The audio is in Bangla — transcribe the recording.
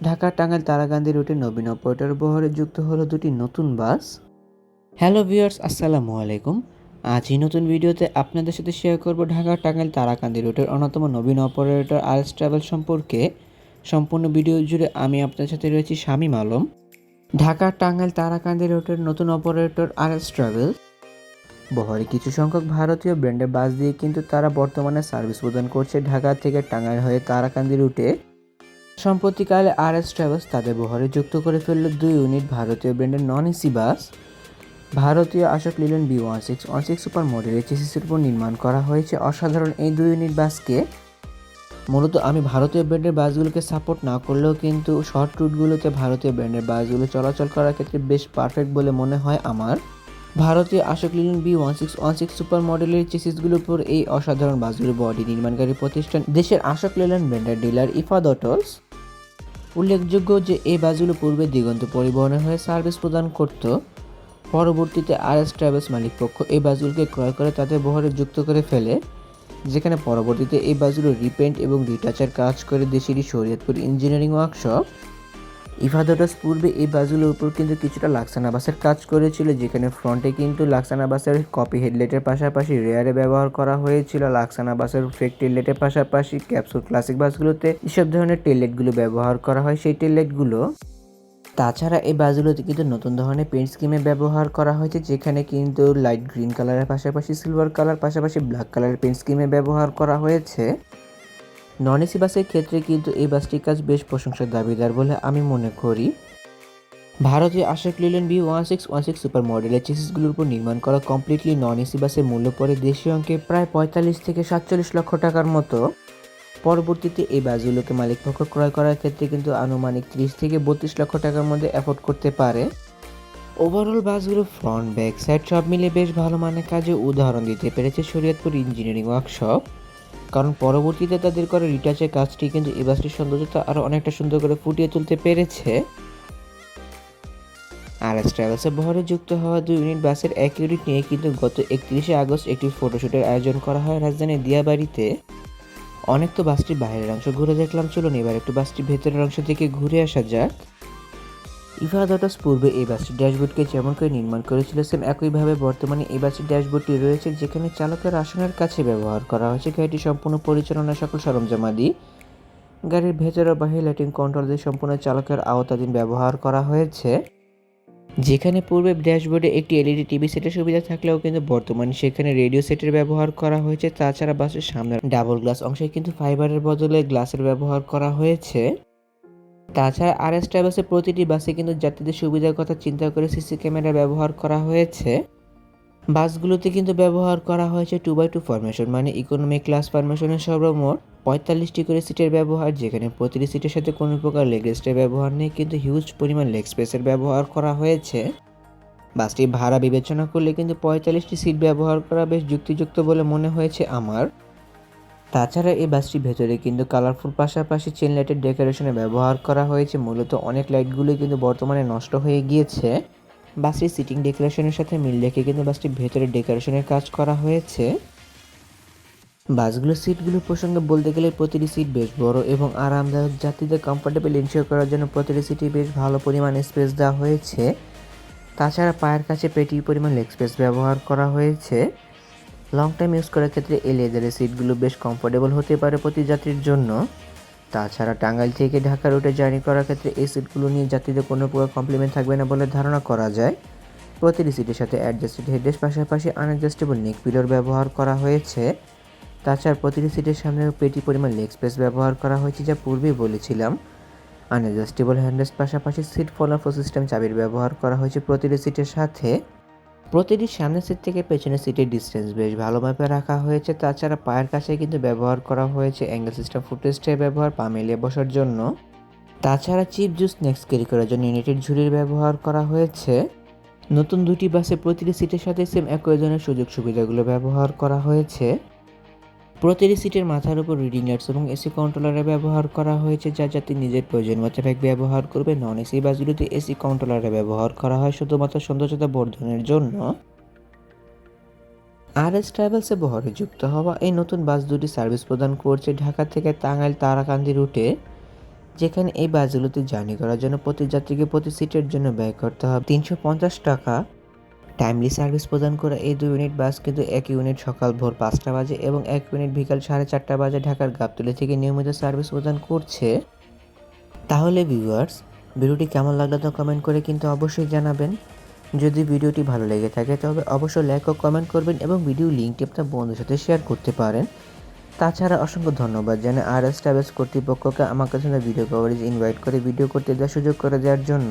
ঢাকা টাঙ্গাইল তারাকান্দি রুটে নবীন অপারেটর বহরে যুক্ত হলো দুটি নতুন বাস। হ্যালো ভিউয়ার্স, আসসালামু আলাইকুম। আজ এই নতুন ভিডিওতে আপনাদের সাথে শেয়ার করব ঢাকা টাঙ্গাইল তারাকান্দি রুটের অন্যতম নবীন অপারেটর আর এস ট্রাভেল সম্পর্কে। সম্পূর্ণ ভিডিও জুড়ে আমি আপনাদের সাথে রয়েছি শামীম আলম। ঢাকা টাঙ্গাইল তারাকান্দি রুটের নতুন অপারেটর আর এস ট্রাভেল। বহরে কিছু সংখ্যক ভারতীয় ব্র্যান্ডের বাস দিয়ে কিন্তু তারা বর্তমানে সার্ভিস প্রদান করছে ঢাকা থেকে টাঙ্গাইল হয়ে তারাকান্দি রুটে। সম্প্রতিকালে আর এস ট্রাভেলস তাদের বহরে যুক্ত করে ফেলল দুই ইউনিট ভারতীয় ব্র্যান্ডের নন এসি বাস ভারতীয় Ashok Leyland B one six one six super মডেলের চেসিসের উপর নির্মাণ করা হয়েছে। অসাধারণ এই দুই ইউনিট বাসকে মূলত আমি ভারতীয় ব্র্যান্ডের বাসগুলোকে সাপোর্ট না করলেও কিন্তু শর্ট রুটগুলোতে ভারতীয় ব্র্যান্ডের বাসগুলো চলাচল করার ক্ষেত্রে বেশ পারফেক্ট বলে মনে হয় আমার। ভারতীয় Ashok Leyland B one six one six super মডেলের চেসিসগুলোর উপর এই অসাধারণ বাসগুলো বডি নির্মাণকারী প্রতিষ্ঠান। দেশের আশোক লেল্যান্ড ব্র্যান্ডের ডিলার ইফাদ অটলস উল্লেখযোগ্য যে এই বাসগুলো পূর্বে দিগন্ত পরিবহনের হয়ে সার্ভিস প্রদান করত। পরবর্তীতে আর এস ট্রাভেলস মালিকপক্ষ এই বাসগুলোকে ক্রয় করে তাদের বহরে যুক্ত করে ফেলে, যেখানে পরবর্তীতে এই বাসগুলো রিপেন্ট এবং রিটাচার কাজ করে দেশেরই শরীয়তপুর ইঞ্জিনিয়ারিং ওয়ার্কশপ ইফাদটাস পূর্বে এই বাসগুলোর উপর কিন্তু কিছুটা লাক্সানা বাসের কাজ করেছিল, যেখানে ফ্রন্টে কিন্তু লাক্সানা বাসের কপি হেডলাইটের পাশাপাশি রেয়ারে ব্যবহার করা হয়েছিল লাক্সানা বাসের ফেক টেললাইটের পাশাপাশি ক্যাপসুল ক্লাসিক বাসগুলোতে এসব ধরনের টেললাইটগুলো ব্যবহার করা হয়। সেই টেললাইটগুলো তাছাড়া এই বাসগুলোতে কিন্তু নতুন ধরনের পেন্ট স্কিমে ব্যবহার করা হয়েছে, যেখানে কিন্তু লাইট গ্রিন কালারের পাশাপাশি সিলভার কালার পাশাপাশি ব্ল্যাক কালারের পেন্ট স্কিমে ব্যবহার করা হয়েছে। নন এসি বাসের ক্ষেত্রে কিন্তু এই বাসটির কাজ বেশ প্রশংসার দাবিদার বলে আমি মনে করি। ভারতীয় Ashok Leyland B one six one six super মডেলের চেসিসগুলোর উপর নির্মাণ করা কমপ্লিটলি নন এসি বাসের মূল্য পড়ে দেশীয় অঙ্কে প্রায় পঁয়তাল্লিশ থেকে সাতচল্লিশ লক্ষ টাকার মতো। পরবর্তীতে এই বাসগুলোকে মালিকপক্ষ ক্রয় করার ক্ষেত্রে কিন্তু আনুমানিক ত্রিশ থেকে বত্রিশ লক্ষ টাকার মধ্যে অ্যাফোর্ড করতে পারে। ওভারঅল বাসগুলো ফ্রন্ট ব্যাক সাইড সব মিলে বেশ ভালো মানের কাজে উদাহরণ দিতে পেরেছে শরীয়তপুর ইঞ্জিনিয়ারিং ওয়ার্কশপ। কারণ পরবর্তীতে তাদের করে রিটাচের কাজটি কিন্তু এই বাসটির সৌন্দর্যতা আরও অনেকটা সুন্দর করে ফুটিয়ে তুলতে পেরেছে। আর এস ট্রাভেলসের বহরে যুক্ত হওয়া দুই ইউনিট বাসের এক ইউনিট নিয়ে কিন্তু গত একত্রিশে আগস্ট একটি ফটোশ্যুটের আয়োজন করা হয় রাজধানীর দিয়াবাড়িতে। অনেক তো বাসটির বাইরের অংশ ঘুরে দেখলাম, চলুন এবার একটু বাসটির ভেতরের অংশ থেকে ঘুরে আসা যাক। ইভাদটাস পূর্বে এই বাসটির ড্যাশবোর্ডকে যেমন করে নির্মাণ করেছিল, সেম একইভাবে বর্তমানে এই বাসটির ড্যাশবোর্ডটি রয়েছে, যেখানে চালকের আসনের কাছে ব্যবহার করা হয়েছে। গাড়িটি সম্পূর্ণ পরিচালনা সকল সরঞ্জামাদি, গাড়ির ভেতরে বাহির লাইটিং কন্ট্রোল দিয়ে সম্পূর্ণ চালকের আওতাধীন ব্যবহার করা হয়েছে। যেখানে পূর্বে ড্যাশবোর্ডে একটি এলইডি, টিভি সেটের সুবিধা থাকলেও কিন্তু বর্তমানে সেখানে রেডিও সেটের ব্যবহার করা হয়েছে। তাছাড়া বাসের সামনে ডাবল গ্লাস অংশে কিন্তু ফাইবারের বদলে গ্লাসের ব্যবহার করা হয়েছে। তাছাড়া আর এস ট্রাভেলসের প্রতিটি বাসে কিন্তু যাত্রীদের সুবিধার কথা চিন্তা করে সিসি ক্যামেরা ব্যবহার করা হয়েছে। বাসগুলোতে কিন্তু ব্যবহার করা হয়েছে টু বাই টু ফরমেশন মানে ইকোনমি ক্লাস ফরমেশনের সর্বমোট পঁয়তাল্লিশটি করে সিটের ব্যবহার, যেখানে প্রতিটি সিটের সাথে কোনো প্রকার লেগ রেস্টের ব্যবহার নেই, কিন্তু হিউজ পরিমাণ লেগ স্পেসের ব্যবহার করা হয়েছে। বাসটি ভাড়া বিবেচনা করলে কিন্তু পঁয়তাল্লিশটি সিট ব্যবহার করা বেশ যুক্তিযুক্ত বলে মনে হয়েছে আমার। তাছাড়া এই বাসটির ভেতরে কিন্তু কালারফুল পাশাপাশি চেন লাইটের ডেকোরেশনে ব্যবহার করা হয়েছে। মূলত অনেক লাইটগুলো কিন্তু বর্তমানে নষ্ট হয়ে গিয়েছে। বাসটির সিটিং ডেকোরেশনের সাথে মিল রেখে কিন্তু বাসটির ভেতরে ডেকোরেশনের কাজ করা হয়েছে। বাসগুলোর সিটগুলো প্রসঙ্গে বলতে গেলে প্রতিটি সিট বেশ বড় এবং আরামদায়ক। যাত্রীদের কমফোর্টেবল ইনশিওর করার জন্য প্রতিটি সিটে বেশ ভালো পরিমাণ স্পেস দেওয়া হয়েছে। তাছাড়া পায়ের কাছে পেটির পরিমাণ লেগ স্পেস ব্যবহার করা হয়েছে। লং টাইম ইউজ করার ক্ষেত্রে এই লেদারের সিটগুলো বেশ কমফোর্টেবল হতে পারে প্রতি যাত্রীর জন্য। তাছাড়া টাঙ্গাইল থেকে ঢাকা রুটে জার্নি করার ক্ষেত্রে এই সিটগুলো নিয়ে যাত্রীদের কোনো প্রকার কমপ্লিমেন্ট থাকবে না বলে ধারণা করা যায়। প্রতিটি সিটের সাথে অ্যাডজাস্টেড হেডের পাশাপাশি আনঅ্যাডজাস্টেবল নেক পিলোর ব্যবহার করা হয়েছে। তাছাড়া প্রতিটি সিটের সামনে পেটি পরিমাণ লেগ স্পেস ব্যবহার করা হয়েছে যা পূর্বেই বলেছিলাম। আনঅ্যাডজাস্টেবল হ্যান্ডেলস পাশাপাশি সিট ফলোফো সিস্টেম চাবির ব্যবহার করা হয়েছে প্রতিটি সিটের সাথে। প্রতিটি সামনের সিট থেকে পেছনের সিটের ডিস্টেন্স বেশ ভালো মাপে রাখা হয়েছে। তাছাড়া পায়ের কাছে কিন্তু ব্যবহার করা হয়েছে অ্যাঙ্গেল সিস্টেম ফুটেস্টের ব্যবহার পা মিলিয়ে বসার জন্য। তাছাড়া চিপ জুস নেক্সট ক্যারি করার জন্য ইউনিটেড ঝুড়ির ব্যবহার করা হয়েছে। নতুন দুটি বাসে প্রতিটি সিটের সাথে সেম একই ধরনের সুযোগ সুবিধাগুলো ব্যবহার করা হয়েছে। প্রতিটি সিটের মাথার উপর রিডিং লাইটস এবং এসি কন্ট্রোলারের ব্যবহার করা হয়েছে, যা যাতে নিজের প্রয়োজন মোতাবেক ব্যবহার করবে। নন এসি বাসগুলিতে এসি কন্ট্রোলারের ব্যবহার করা হয় শুধুমাত্র সৌন্দর্যতা বর্ধনের জন্য। আর এস ট্রাভেলসে বহরে যুক্ত হওয়া এই নতুন বাস দুটি সার্ভিস প্রদান করছে ঢাকা থেকে টাঙ্গাইল তারাকান্দি রুটে, যেখানে এই বাসগুলোতে জার্নি করার জন্য প্রতি যাত্রীকে প্রতি সিটের জন্য ব্যয় করতে হবে। তিনশো পঞ্চাশ টাকা টাইমলি সার্ভিস প্রদান করা এই দুই ইউনিট বাস কিন্তু এক ইউনিট সকাল ভোর পাঁচটা বাজে এবং এক ইউনিট বিকাল সাড়ে চারটা বাজে ঢাকার গাবতলী থেকে নিয়মিত সার্ভিস প্রদান করছে। তাহলে ভিউয়ার্স, ভিডিওটি কেমন লাগল তো কমেন্ট করে কিন্তু অবশ্যই জানাবেন। যদি ভিডিওটি ভালো লেগে থাকে তবে অবশ্যই লাইক ও কমেন্ট করবেন এবং ভিডিও লিঙ্কটি আপনার বন্ধুর সাথে শেয়ার করতে পারেন। তাছাড়া অসংখ্য ধন্যবাদ জানাই আর এস ট্রাভেলস কর্তৃপক্ষকে আমার কাছে ভিডিও কভারেজ ইনভাইট করে ভিডিও করতে দেওয়ার সুযোগ করে দেওয়ার জন্য।